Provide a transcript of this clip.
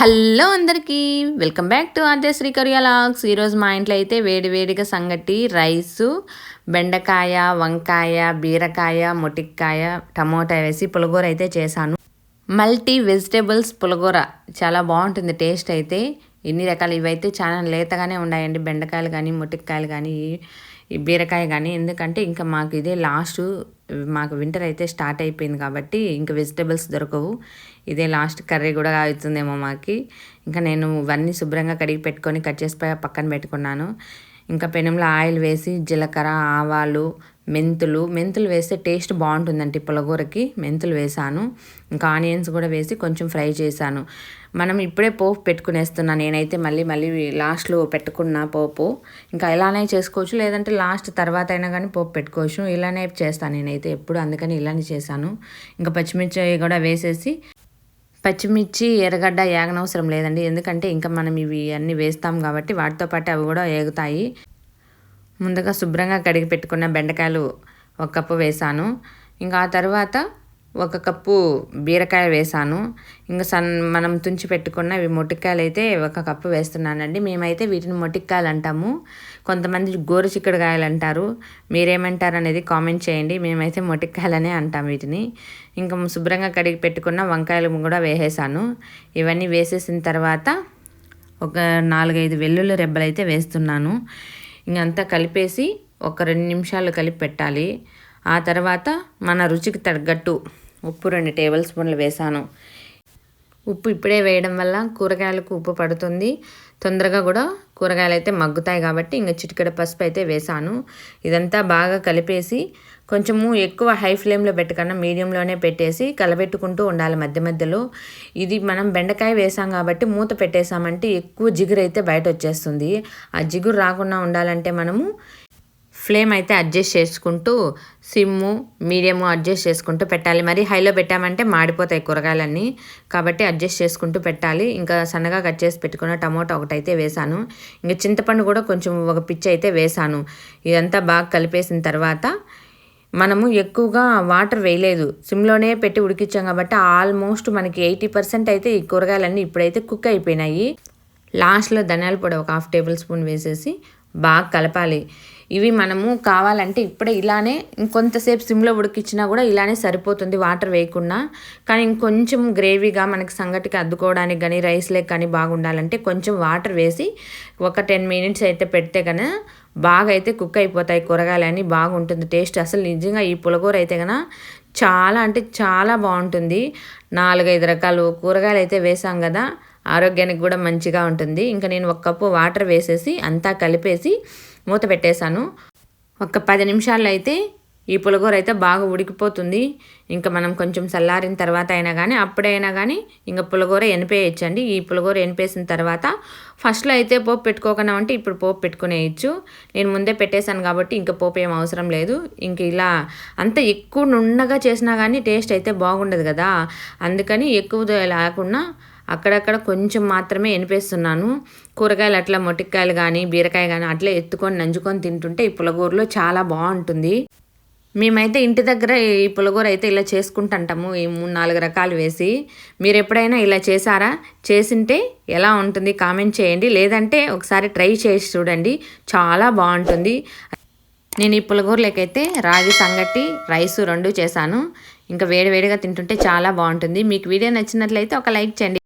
Hello అందరికీ welcome back to Aadyasri logs. ఈరోజు మా ఇంట్లో అయితే వేడివేడిగా సంగటి రైసు బెండకాయ వంకాయ బీరకాయ మొటిక్కాయ టమోటా వేసి పులగూర అయితే చేశాను. మల్టీ వెజిటేబుల్స్ పులగూర చాలా బాగుంటుంది టేస్ట్ అయితే. ఎన్ని రకాలు ఇవైతే చాలా లేతగానే ఉన్నాయండి. బెండకాయలు కానీ మొటిక్కాయలు కానీ ఈ బీరకాయ కానీ. ఎందుకంటే ఇంకా మాకు ఇదే లాస్ట్ మాకు వింటర్ అయితే స్టార్ట్ అయిపోయింది కాబట్టి ఇంకా వెజిటేబుల్స్ దొరకవు. ఇదే లాస్ట్ కర్రీ కూడా అవుతుందేమో మాకి. ఇంకా నేను ఇవన్నీ శుభ్రంగా కడిగి పెట్టుకొని కట్ చేసి పక్కన పెట్టుకున్నాను. ఇంకా పెనంలో ఆయిల్ వేసి జీలకర్ర ఆవాలు మెంతులు మెంతులు వేస్తే టేస్ట్ బాగుంటుందండి పులగూరకి. మెంతులు వేసాను. ఇంకా ఆనియన్స్ కూడా వేసి కొంచెం ఫ్రై చేశాను. మనం ఇప్పుడే పోపు పెట్టుకునేస్తున్నాను నేనైతే మళ్ళీ మళ్ళీ లాస్ట్లో పెట్టుకున్న పోపు. ఇంకా ఇలానే చేసుకోవచ్చు. లేదంటే లాస్ట్ తర్వాత అయినా కానీ పోపు పెట్టుకోవచ్చు. ఇలానే చేస్తాను నేనైతే ఎప్పుడు. అందుకని ఇలానే చేశాను. ఇంకా పచ్చిమిర్చి కూడా వేసేసి పచ్చిమిర్చి ఎర్రగడ్డ ఏగనవసరం లేదండి. ఎందుకంటే ఇంకా మనం ఇవి అన్నీ వేస్తాం కాబట్టి వాటితో పాటు అవి కూడా ఏగుతాయి. ముందుగా శుభ్రంగా కడిగి పెట్టుకున్న బెండకాయలు ఒక కప్పు వేసాను ఇంకా ఆ తర్వాత ఒక కప్పు బీరకాయ వేసాను. ఇంకా సన్ మనం తుంచి పెట్టుకున్న ఇవి మొటిక్కాయలు అయితే ఒక కప్పు వేస్తున్నానండి. మేమైతే వీటిని మొటిక్కాయలు అంటాము కొంతమంది గోరు చిక్కుడుకాయలు అంటారు మీరేమంటారు అనేది కామెంట్ చేయండి. మేమైతే మొటిక్కాయలనే అంటాం వీటిని. ఇంకా శుభ్రంగా కడిగి పెట్టుకున్న వంకాయలు కూడా వేసేసాను. ఇవన్నీ వేసేసిన తర్వాత ఒక నాలుగైదు వెల్లుల్లి రెబ్బలు అయితే వేస్తున్నాను. ఇంకంతా కలిపేసి ఒక రెండు నిమిషాలు కలిపి పెట్టాలి. ఆ తర్వాత మన రుచికి తగ్గట్టు ఉప్పు రెండు టేబుల్ స్పూన్లు వేసాను. ఉప్పు ఇప్పుడే వేయడం వల్ల కూరగాయలకు ఉప్పు పడుతుంది. తొందరగా కూడా కూరగాయలు అయితే మగ్గుతాయి కాబట్టి ఇంకా చిటికెడ పసుపు అయితే వేసాను. ఇదంతా బాగా కలిపేసి కొంచెము ఎక్కువ హై ఫ్లేమ్లో పెట్టకుండా మీడియంలోనే పెట్టేసి కలబెట్టుకుంటూ ఉండాలి మధ్య మధ్యలో. ఇది మనం బెండకాయ వేసాం కాబట్టి మూత పెట్టేసామంటే ఎక్కువ జిగురు అయితే బయట వచ్చేస్తుంది. ఆ జిగురు రాకుండా ఉండాలంటే మనము ఫ్లేమ్ అయితే అడ్జస్ట్ చేసుకుంటూ సిమ్ము మీడియము అడ్జస్ట్ చేసుకుంటూ పెట్టాలి. మరి హైలో పెట్టామంటే మాడిపోతాయి కూరగాయలన్నీ. కాబట్టి అడ్జస్ట్ చేసుకుంటూ పెట్టాలి. ఇంకా సన్నగా కట్ చేసి పెట్టుకున్న టమోటా ఒకటైతే వేసాను. ఇంకా చింతపండు కూడా కొంచెం ఒక పిచ్చి అయితే వేసాను. ఇదంతా బాగా కలిపేసిన తర్వాత మనము ఎక్కువగా వాటర్ వేయలేదు. సిమ్లోనే పెట్టి ఉడికించాం కాబట్టి ఆల్మోస్ట్ మనకి ఎయిటీ పర్సెంట్ అయితే ఈ కూరగాయలన్నీ ఇప్పుడైతే కుక్ అయిపోయినాయి. లాస్ట్లో ధనియాల పొడి ఒక హాఫ్ టేబుల్ స్పూన్ వేసేసి బాగా కలపాలి. ఇవి మనము కావాలంటే ఇప్పుడే ఇలానే ఇంకొంతసేపు సిమ్లో ఉడికిచ్చినా కూడా ఇలానే సరిపోతుంది వాటర్ వేయకుండా. కానీ ఇంకొంచెం గ్రేవీగా మనకి సంగటికి అద్దుకోవడానికి కానీ రైస్ లేక కానీ బాగుండాలంటే కొంచెం వాటర్ వేసి ఒక టెన్ మినిట్స్ అయితే పెడితే కనుక బాగా అయితే కుక్ అయిపోతాయి కూరగాయలన్నీ బాగుంటుంది. టేస్ట్ అసలు నిజంగా ఈ పులగూర అయితే కనుక చాలా అంటే చాలా బాగుంటుంది. నాలుగైదు రకాలు కూరగాయలు అయితే వేసాం కదా ఆరోగ్యానికి కూడా మంచిగా ఉంటుంది. ఇంకా నేను ఒక కప్పు వాటర్ వేసేసి అంతా కలిపేసి మూత పెట్టేశాను. ఒక పది నిమిషాల్లో అయితే ఈ పులగూర అయితే బాగా ఉడికిపోతుంది. ఇంకా మనం కొంచెం చల్లారిన తర్వాత అయినా కానీ అప్పుడైనా కానీ ఇంకా పులగూర ఎనిపేయచ్చండి. ఈ పులగూర ఎనిపేసిన తర్వాత ఫస్ట్లో అయితే పోపు పెట్టుకోకుండా అంటే ఇప్పుడు పోపు పెట్టుకునేయచ్చు. నేను ముందే పెట్టేశాను కాబట్టి ఇంకా పోపు ఏం అవసరం లేదు. ఇంక ఇలా అంత ఎక్కువ నున్నగా చేసినా కానీ టేస్ట్ అయితే బాగుండదు కదా. అందుకని ఎక్కువ లేకుండా అక్కడక్కడ కొంచెం మాత్రమే ఎనిపేస్తున్నాను. కూరగాయలు అట్లా మొటిక్కాయలు కానీ బీరకాయ కానీ అట్లా ఎత్తుకొని నంజుకొని తింటుంటే ఈ పులగూరలో చాలా బాగుంటుంది. మేమైతే ఇంటి దగ్గర ఈ పులగూర అయితే ఇలా చేసుకుంటుంటాము ఈ మూడు నాలుగు రకాలు వేసి. మీరు ఎప్పుడైనా ఇలా చేశారా? చేసింటే ఎలా ఉంటుంది? కామెంట్ చేయండి. లేదంటే ఒకసారి ట్రై చేసి చూడండి. చాలా బాగుంటుంది. నేను ఈ పులగూరలకైతే రాగి సంగటి రైసు రెండు చేశాను. ఇంకా వేడివేడిగా తింటుంటే చాలా బాగుంటుంది. మీకు వీడియో నచ్చినట్లయితే ఒక లైక్ చేయండి.